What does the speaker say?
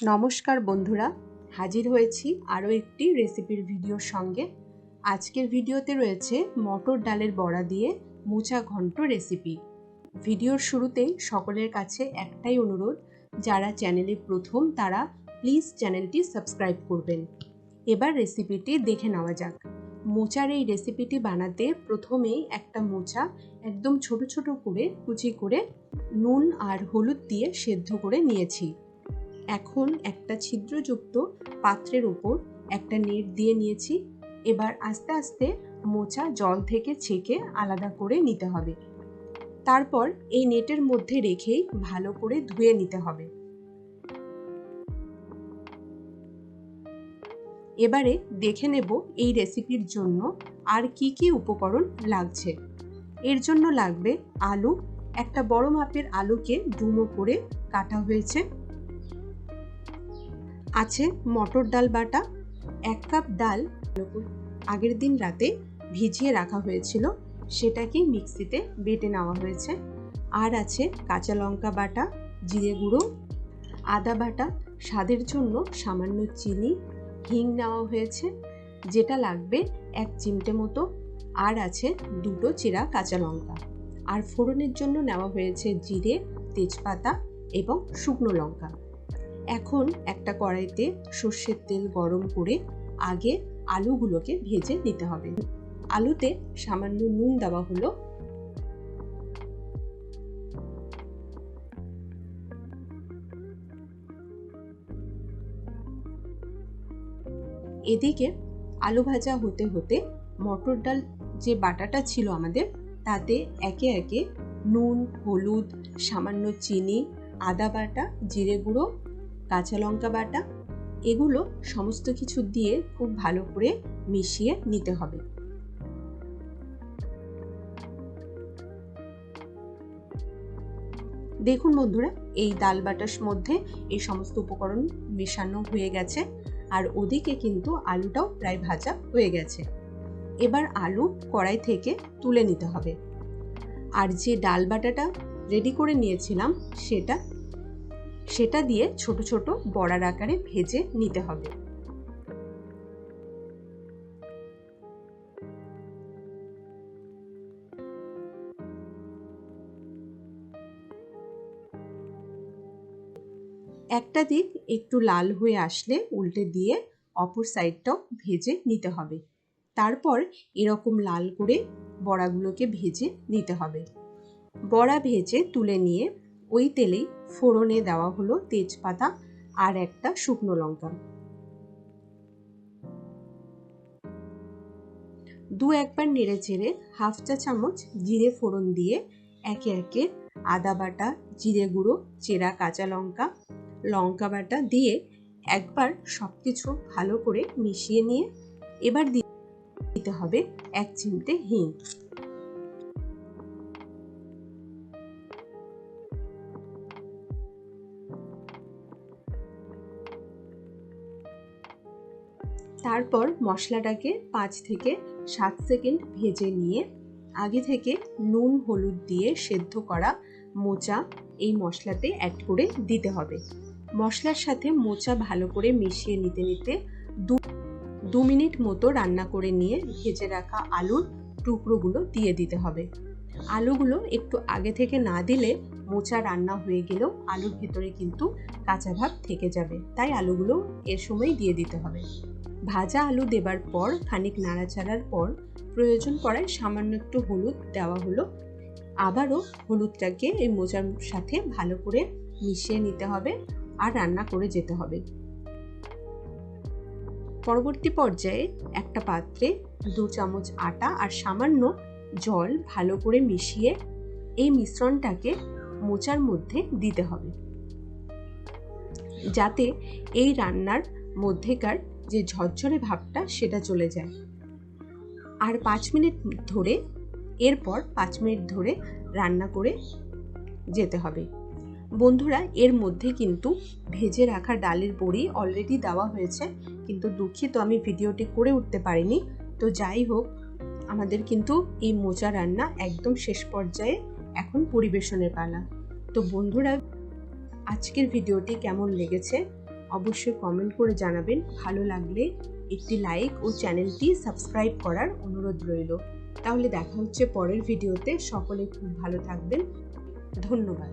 নমস্কার বন্ধুরা, হাজির হয়েছি আরও একটি রেসিপির ভিডিওর সঙ্গে। আজকের ভিডিওতে রয়েছে মটর ডালের বড়া দিয়ে মোচা ঘন্ট রেসিপি। ভিডিওর শুরুতেই সকলের কাছে একটাই অনুরোধ, যারা চ্যানেলে প্রথম তারা প্লিজ চ্যানেলটি সাবস্ক্রাইব করবেন। এবার রেসিপিটি দেখে নেওয়া যাক। মোচার এই রেসিপিটি বানাতে প্রথমেই একটা মোচা একদম ছোট ছোট করে কুচি করে নুন আর হলুদ দিয়ে সেদ্ধ করে নিয়েছি। এখন একটা ছিদ্রযুক্ত পাত্রের উপর একটা নেট দিয়ে নিয়েছি। এবার আস্তে আস্তে মোচা জল থেকে ছেঁকে আলাদা করে নিতে হবে। তারপর এই নেটের মধ্যে রেখেই ভালো করে ধুয়ে নিতে হবে। এবারে দেখে নেব এই রেসিপির জন্য আর কি কি উপকরণ লাগছে। এর জন্য লাগবে আলু। একটা বড় মাপের আলুকে ডুমো করে কাটা হয়েছে। আছে মটর ডাল বাটা, এক কাপ ডাল আগের দিন রাতে ভিজিয়ে রাখা হয়েছিল, সেটাকে মিক্সিতে বেটে নেওয়া হয়েছে। আর আছে কাঁচা লঙ্কা বাটা, জিরে গুঁড়ো, আদা বাটা, স্বাদের জন্য সামান্য চিনি, হিং নেওয়া হয়েছে, যেটা লাগবে এক চিমটে মতো। আর আছে দুটো চিরা কাঁচা লঙ্কা। আর ফোড়নের জন্য নেওয়া হয়েছে জিরে, তেজপাতা এবং শুকনো লঙ্কা। এখন একটা কড়াইতে সর্ষের তেল গরম করে আগে আলুগুলোকে ভেজে নিতে হবে। আলুতে সামান্য নুন দেওয়া হলো। এদিকে আলু ভাজা হতে হতে মটর ডাল যে বাটাটা ছিল আমাদের, তাতে একে একে নুন, হলুদ, সামান্য চিনি, আদা বাটা, জিরে গুঁড়ো কাঁচা লঙ্কা বাটা, এগুলো সমস্ত কিছু দিয়ে খুব ভালো করে মিশিয়ে নিতে হবে। দেখুন বন্ধুরা, এই ডাল বাটার মধ্যে এই সমস্ত উপকরণ মেশানো হয়ে গেছে, আর ওদিকে কিন্তু আলুটাও প্রায় ভাজা হয়ে গেছে। এবার আলু কড়াই থেকে তুলে নিতে হবে। আর যে ডাল বাটাটা রেডি করে নিয়েছিলাম, সেটা সেটা দিয়ে ছোট ছোট বড়ার আকারে ভেজে নিতে হবে। একটা দিক একটু লাল হয়ে আসলে উল্টে দিয়ে অপর সাইডটাও ভেজে নিতে হবে। তারপর এরকম লাল করে বড়াগুলোকে ভেজে নিতে হবে। বড়া ভেজে তুলে নিয়ে ওই তেলেই ফোড়নে দেওয়া হলো তেজপাতা আর একটা শুকনো লঙ্কা। দু একবার নেড়ে চেড়ে হাফ চা চামচ জিরে ফোড়ন দিয়ে একে একে আদা বাটা, জিরে গুঁড়ো, চেরা কাঁচা লঙ্কা লঙ্কা বাটা দিয়ে একবার সব কিছু ভালো করে মিশিয়ে নিয়ে এবার দিতে হবে এক চিমটে হিং। তারপর মশলাটাকে পাঁচ থেকে সাত সেকেন্ড ভেজে নিয়ে আগে থেকে নুন, হলুদ দিয়ে সেদ্ধ করা মোচা এই মশলাতে অ্যাড করে দিতে হবে। মশলার সাথে মোচা ভালো করে মিশিয়ে নিতে নিতে দু দু মিনিট মতো রান্না করে নিয়ে ভেজে রাখা আলুর টুকরোগুলো দিয়ে দিতে হবে। আলুগুলো একটু আগে থেকে না দিলে মোচা রান্না হয়ে গেলেও আলুর ভেতরে কিন্তু কাঁচা ভাব থেকে যাবে, তাই আলুগুলো এর সময় দিয়ে দিতে হবে। ভাজা আলু দেবার পর, খানিক নাড়াচাড়ার পর প্রয়োজন পড়ায় সামান্য একটু হলুদ দেওয়া হলো। আবারও হলুদটাকে এই মোচার সাথে ভালো করে মিশিয়ে নিতে হবে আর রান্না করে যেতে হবে। পরবর্তী পর্যায়ে একটা পাত্রে দু চামচ আটা আর সামান্য জল ভালো করে মিশিয়ে এই মিশ্রণটাকে মোচার মধ্যে দিতে হবে। যাতে এই রান্নার মধ্যেকার যে ঝরঝরে ভাবটা সেটা চলে যায়। আর পাঁচ মিনিট ধরে, এরপর পাঁচ মিনিট ধরে রান্না করে যেতে হবে। বন্ধুরা, এর মধ্যে কিন্তু ভেজে রাখা ডালের বড়ি অলরেডি দেওয়া হয়েছে, কিন্তু দুঃখিত আমি ভিডিওটি করে উঠতে পারিনি। তো যাই হোক, আমাদের কিন্তু এই মোচা রান্না একদম শেষ পর্যায়ে এখন পরিবেশনের পালা। তো বন্ধুরা, আজকের ভিডিওটি কেমন লেগেছে? অবশ্যই কমেন্ট করে জানাবেন। ভালো লাগলে একটি লাইক ও চ্যানেলটি সাবস্ক্রাইব করার অনুরোধ রইল। তাহলে দেখা হচ্ছে পরের ভিডিওতে সকলে খুব ভালো থাকবেন। ধন্যবাদ।